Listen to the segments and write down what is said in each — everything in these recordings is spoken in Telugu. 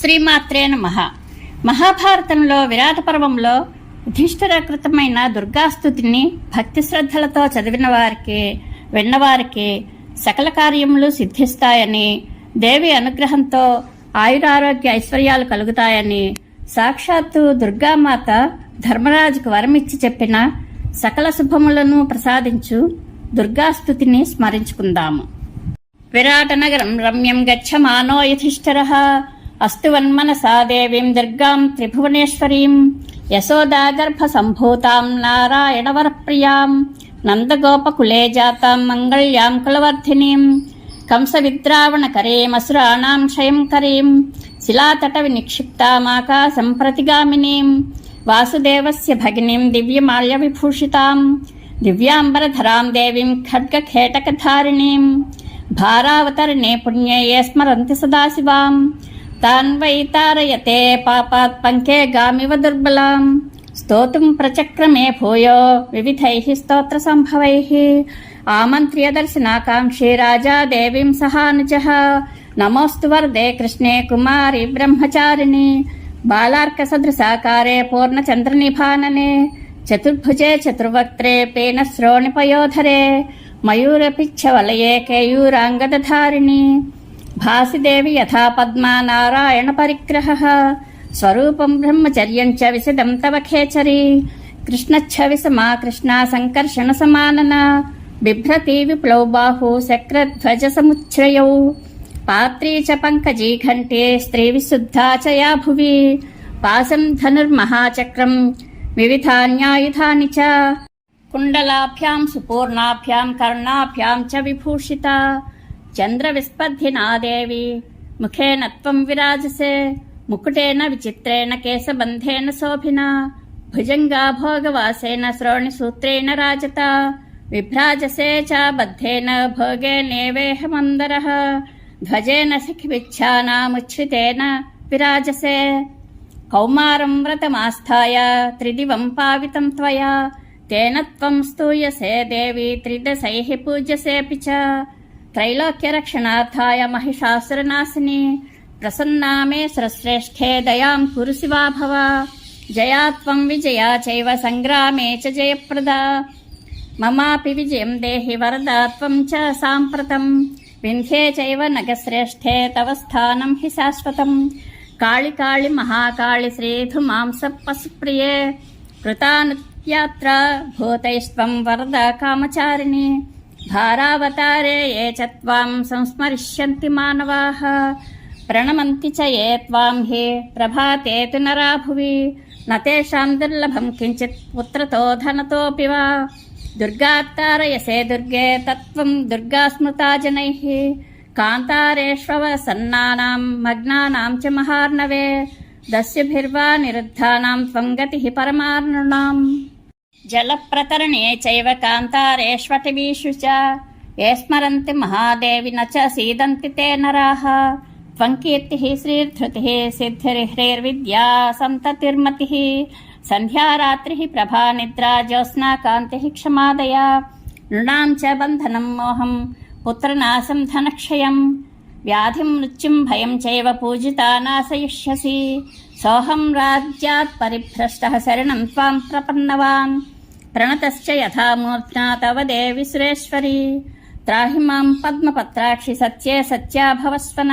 శ్రీమాత్రే నమ. మహాభారతంలో విరాట పర్వంలో యుధిష్ఠిరకృతమైన దుర్గాస్తుతిని భక్తి శ్రద్ధలతో చదివిన వారికి విన్నవారికి సకల కార్యములు సిద్ధిస్తాయని దేవి అనుగ్రహంతో ఆయురారోగ్య ఐశ్వర్యాలు కలుగుతాయని సాక్షాత్తు దుర్గామాత ధర్మరాజుకు వరమిచ్చి చెప్పిన సకల శుభములను ప్రసాదించు దుర్గాస్తుతిని స్మరించుకుందాము. విరాటనగరం రమ్యం గచ్చమానో యుధిష్ఠిరः. అస్తు వన్మనసాదేవీం దుర్గాం త్రిభువనేశ్వరీం యశోదాగర్భసంభూతాం నారాయణవరప్రియాం నందగోపకులే జాతాం మంగళ్యాం కులవర్ధినీం కంసవిద్రావణకరీమసురాణాం క్షయం కరీం శిలాతట వినిక్షిప్తామాకాశం ప్రతిగామినీం వాసుదేవస్య భగినీం దివ్యమాల్య విభూషితాం దివ్యాంబరధరాం దేవీం ఖడ్గఖేటకధారిణీం భారావతరణే పుణ్యయే స్మరంతి సదాశివాం తాన్ వై తారయతే పాపాత్ పంకే గామివ దుర్బలాం. స్తోతుం ప్రచక్రమే భూయో. వివిధైః స్తోత్ర సంభవైః. ఆమంత్ర్య దర్శనాకాంక్షీ రాజా దేవీం సహానుజః. నమోస్తు వరదే కృష్ణే కుమారి బ్రహ్మచారిణి. బాలార్క సదృశాకారే పూర్ణచంద్రనిభాననే. చతుర్భుజే చతుర్వక్త్రే పేన శ్రోణిపయోధరే. మయూరపిచ్చవలయే కేయూరాంగదధారిణి. భాసిదేవి యథా పద్మా నారాయణ పరిగ్రహ స్వరూపం బ్రహ్మచర్యం చ విశదం తవ ఖేచరి కృష్ణచ్ఛవి సమా కృష్ణ సంకర్షణ సమానన బిభ్రతి విప్లౌ బాహు శక్రధ్వజ సముచ్ఛ్రయౌ పాత్రీ చ పంకజీ ఘంటే స్త్రీ విశుద్ధా చయా భువి పాసం ధనుర్మహాచక్రం వివిధాన్యాయుధాని చ కుండలాభ్యాం సుపూర్ణాభ్యాం కర్ణాభ్యాం చ విభూషిత చంద్ర చంద్రవిస్పద్ధినాదేవి. ముఖేన త్వం విరాజసే. ముకుటేన విచిత్రేణ కేశబంధేన శోభిన. భుజంగా భోగవాసేన శ్రోణి సూత్రేణ రాజత. విభ్రాజసే చాబద్ధేన భోగే నేవేహమందర ధ్వజేన శఖివిచ్ఛానాముచ్ఛ్రితేన విరాజసే. కౌమారం వ్రతమాస్థాయ త్రిదివం పావితం త్వయా. తేన త్వం స్తూయసే దేవి త్రిదశై పూజ్యసేऽपि च त्रैलोक्यरक्षणार्थाय महिषासुरनाशिनी प्रसन्ना मे सुरश्रेष्ठे दयां कुरु शिवा भव जया त्वं विजया चैव सङ्ग्रामे च जयप्रदा ममापि विजयं देहि वरदा त्वं च साम्प्रतम् विन्ध्ये चैव नगश्रेष्ठे तव स्थानं हि शाश्वतम् काळि काळि महाकाळि श्रीधुमांसपशुप्रिये कृतानुयात्रा भूतैस्त्वं वरदा कामचारिणि भारावतारे ये च त्वां संस्मरिष्यन्ति मानवाः। प्रणमन्ति च ये त्वां हि, प्रभाते तु नरा भुवि। न तेषां दुर्लभं किञ्चित् पुत्रतो धनतोऽपि वा। दुर्गात्तारयसे दुर्गे तत्त्वं दुर्गा स्मृता जनैः कान्तारेष्वसन्नानां मग्नानां च महार्णवे। दस्युभिर्वा निरुद्धानां त्वं गतिः परमार्णुनाम् జలప్రతరణే చైవ కాంతారేష్వటిమీషు చ. ఏ స్మరంతి మహాదేవి నచ సీదంతి తే నరాః. త్వం కీర్తిః శ్రీధృతిः సిద్ధిర్హ్రేర్విద్యా సంతతిర్మతిः. సంధ్యారాత్రిः ప్రభా నిద్రా జ్యోత్స్నా కాంతిः క్షమాదయ. నృణాం చ బంధనం మోహం పుత్రనాశం ధనక్షయం. వ్యాధి మృత్యుం భయం చైవ పూజితా నాశయిష్యసి. సోహం రాజ్యాత్ పరిభ్రష్ట శరణం త్వాం ప్రపన్నవాన్ ప్రణతశ్చ యథామూర్త్నా తవ దేవి సురేశ్వరి. త్రాహి మాం పద్మపత్రాక్షి సత్యే సత్యా భవస్వన.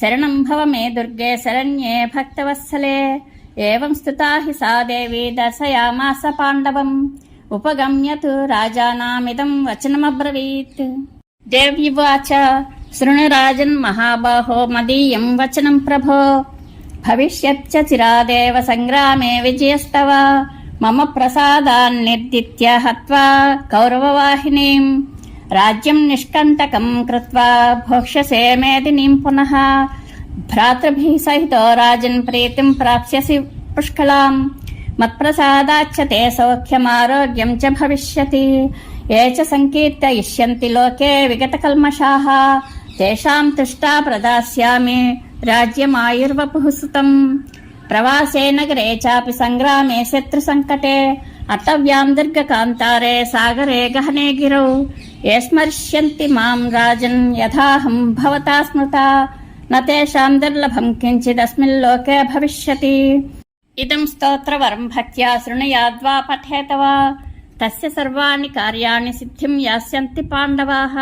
శరణం భవ మే దుర్గే శరణ్యే భక్తవత్సలే. ఏం స్థుతా హి సా దేవి దర్శయామాస పాండవం. ఉపగమ్యతు రాజానామిదం వచనమబ్రవీత్. దేవ్యువాచ శృణురాజన్ మహాబాహో మదీయం వచనం ప్రభో. భవిష్యచ్చ చిరాదేవ సంగ్రామే విజయస్తవ. మమ ప్రసాదాన్నిర్దిత్య హత్వా కౌరవవాహినీం. రాజ్యం నిష్కంటకం కృత్వా భోక్ష్యసే మేదినీం పునః. భ్రాతృభిः సహితో రాజన్ ప్రీతిం ప్రాప్స్యసి పుష్కలాం. మత్ప్రసాదాచ్చ తే సౌఖ్యమారోగ్యం చ భవిష్యతి. ఏ చ సంకీర్తయిష్యంతి లోకే విగతకల్మషాः. తేషాం తుష్టా ప్రదాస్యామి రాజ్యమాయుర్వపు సుతం ప్రవాసే నగరే చాపి సంగ్రామే శత్రు సంకటే అటవ్యాం దీర్ఘకాంతారే సాగరే గహనే గిరౌ ఏ స్మరిష్యంతి మాం రాజన్ యథాహం భవతా స్మృత నేషాం దుర్లభం కించిదస్మిల్లోకే భవిష్యతి ఇదం స్తోత్రవరం భక్త్యా శృణుయాద్వా పఠేతవా తస్య సర్వాణి కార్యాణి సిద్ధిం యాస్యంతి పాండవాః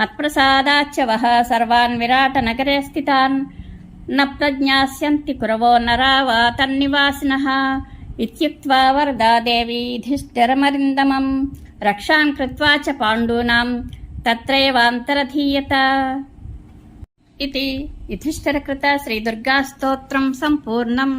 तस्य सर्वाणि कार्याणि सिद्धिम् यास्यन्ति पाण्डवाः मत्प्रसादाच्च वः सर्वान् विराटनगरे स्थितान् न प्रज्ञास्यन्ति कुरवो नरा वा तन्निवासिनः इत्युक्त्वा वरदा देवी युधिष्ठिरमरिन्दमम् रक्षाम् कृत्वा च पाण्डूनाम् तत्रैवान्तरधीयत इति युधिष्ठिरकृत श्रीदुर्गास्तोत्रम् सम्पूर्णम्